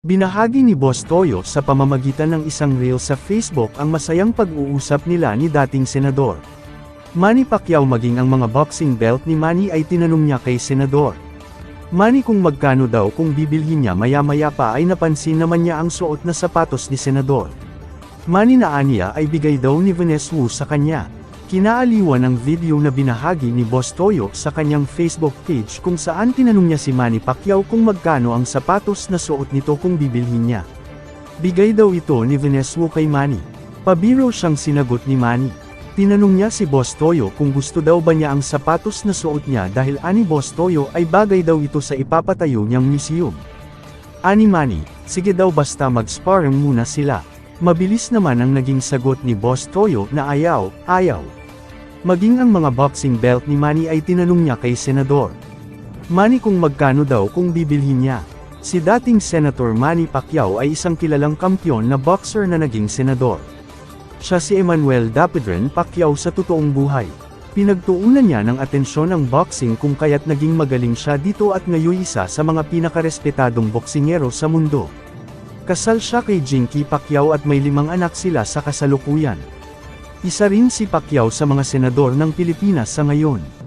Binahagi ni Boss Toyo sa pamamagitan ng isang reel sa Facebook ang masayang pag-uusap nila ni dating senador. Manny Pacquiao maging ang mga boxing belt ni Manny ay tinanong niya kay senador. Manny kung magkano daw kung bibilhin niya maya-maya pa ay napansin naman niya ang suot na sapatos ni senador. Manny na aniya ay bigay daw ni Vanessa Wu sa kanya. Kinaaliwan ang video na binahagi ni Boss Toyo sa kanyang Facebook page kung saan tinanong niya si Manny Pacquiao kung magkano ang sapatos na suot nito kung bibilhin niya. Bigay daw ito ni Vanessa kay Manny. Pabiro siyang sinagot ni Manny. Tinanong niya si Boss Toyo kung gusto daw ba niya ang sapatos na suot niya dahil ani Boss Toyo ay bagay daw ito sa ipapatayo niyang museum. Ani Manny, sige daw basta mag-sparring muna sila. Mabilis naman ang naging sagot ni Boss Toyo na ayaw, ayaw. Maging ang mga boxing belt ni Manny ay tinanong niya kay Senador. Manny kung magkano daw kung bibilhin niya. Si dating Senator Manny Pacquiao ay isang kilalang kampyon na boxer na naging senador. Siya si Emmanuel Dapedren Pacquiao sa totoong buhay. Pinagtuunan niya ng atensyon ang boxing kung kaya't naging magaling siya dito at ngayon isa sa mga pinakarespetadong boksingero sa mundo. Kasal siya kay Jinky Pacquiao at may limang anak sila sa kasalukuyan. Isa rin si Pacquiao sa mga senador ng Pilipinas sa ngayon.